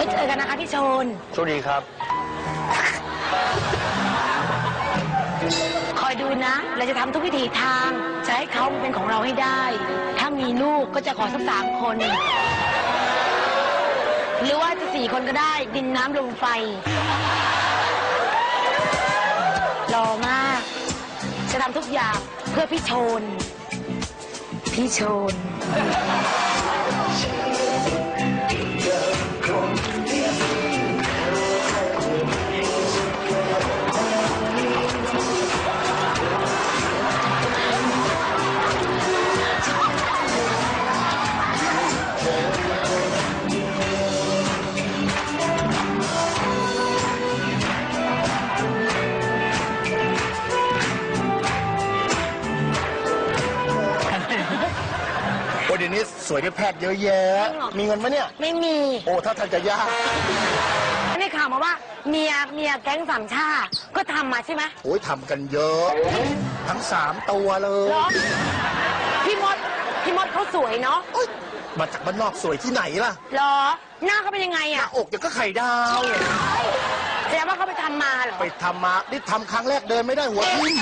ไม่เจอกันนะคะพี่ชน โชคดีครับ คอยดูนะ เราจะทำทุกวิถีทาง จะให้เขาเป็นของเราให้ได้ ถ้ามีลูกก็จะขอสักสามคน หรือว่าจะสี่คนก็ได้ ดินน้ำลมไฟรอมาก จะทำทุกอย่างเพื่อพี่โชน พี่โชน นี้สวยด้วยแพทย์เยอะแยะ จริงเหรอ มีเงินไหมเนี่ย ไม่มี โอ้ ถ้าทางจะยาก ได้ข่าวมาว่าเมียเมียแก๊งสามชาติก็ทำมาใช่ไหมโอ้ยทำกันเยอะ ทั้งสามตัวเลเหรอยพี่มดพี่มดเขาสวยเนาะโอ๊ยมาจากบ้านนอกสวยที่ไหนล่ะ เหรอ หน้าเขาเป็นยังไงหน้าอะอกเดี๋ยวก็ไข่ดาว แสดงว่าเขาไปทำมาเหรอไปทำมา นี่ทำครั้งแรกเดินไม่ได้หัวทิ่มไม่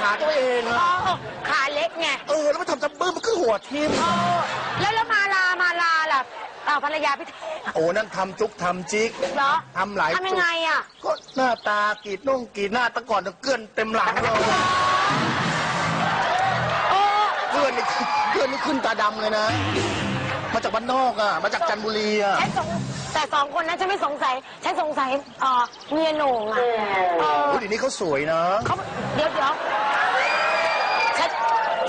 ขาตัวเองอ๋อะอขาเล็กไงเออ แล้วมาทำจับบื้อมันคือหัวทิ่มเออแล้วแล้วมาลามาลาล่ะอ่าภรรยาพี่โอ้นั่นทำจุกทำจิกเหรอทำหลายทำยังไงอะ ก็หน้าตากรีดนุ่งกรีดหน้าแตะก่อนเกลื่อนเต็มหลังเลยโอ้เพื่อนนี่เพื่อนนี่ขึ้นตาดำเลยนะ มาจากบ้านนอกอะมาจากจันทบุรีอะฉันสงแต่สองคนนั้นฉันไม่สงสัย ฉันสงสัยเอ่อเมียโหน่งอะเออโอ้ยเดี๋ยวนี้เขาสวยนะเขาเดี๋ยวเดี๋ยวฉัน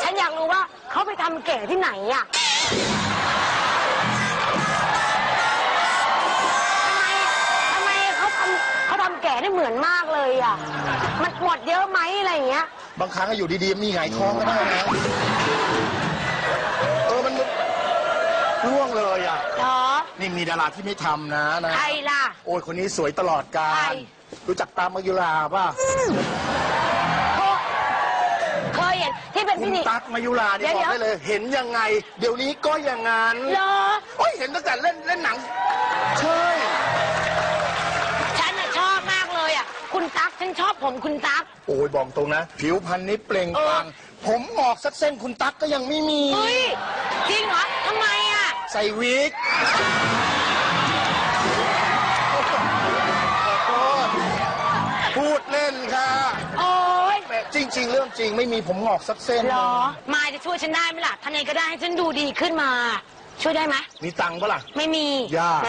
ฉันอยากรู้ว่าเขา ไปทำแก่ที่ไหนอะทำไมทำไมเขาทำเขาทำแก่ได้เหมือนมากเลยอะมันหมดเยอะไหมอะไรอย่างเงี้ย บางครั้งก็อยู่ดีๆ มีหงายท้องก็ได้นะ เออ มันร่วงเลยอะ เหรอ นี่มีดาราที่ไม่ทำนะนะ ใครล่ะ โอ้ยคนนี้สวยตลอดกาใคร ร รู้จักตามมายุราป่ะ เคยเห็นที่เป็นคุพิณธี ตั๊กมายุรานี่เดี๋ยวบอกเดี๋ยวได้เลย เห็นยังไง เดี๋ยวนี้ก็อย่างนั้นเหรอโอ้ยเห็นตั้งแต่เล่นเล่นหนังใช่ฉันน่ะชอบมากเลยอะคุณตั๊กฉันชอบผมคุณตั๊ก โอ้ยบอกตรงนะ ผิวพรรณนี้เปล่งปลั่งผมหงอกสักเส้นคุณตั๊กก็ยังไม่มี เฮ้ย จริงเหรอทำไมอะ ใส่วิกขอโทษพูดเล่นค่ะ โอ้ยแหม่ จริง ๆ เรื่องจริงไม่มีผมหงอกสักเส้นเหรอมายจะช่วยฉันได้ไหมล่ะทำไงก็ได้ให้ฉันดูดีขึ้นมา ช่วยได้ไหมมีตังค์ปะล่ะ ไม่มียาก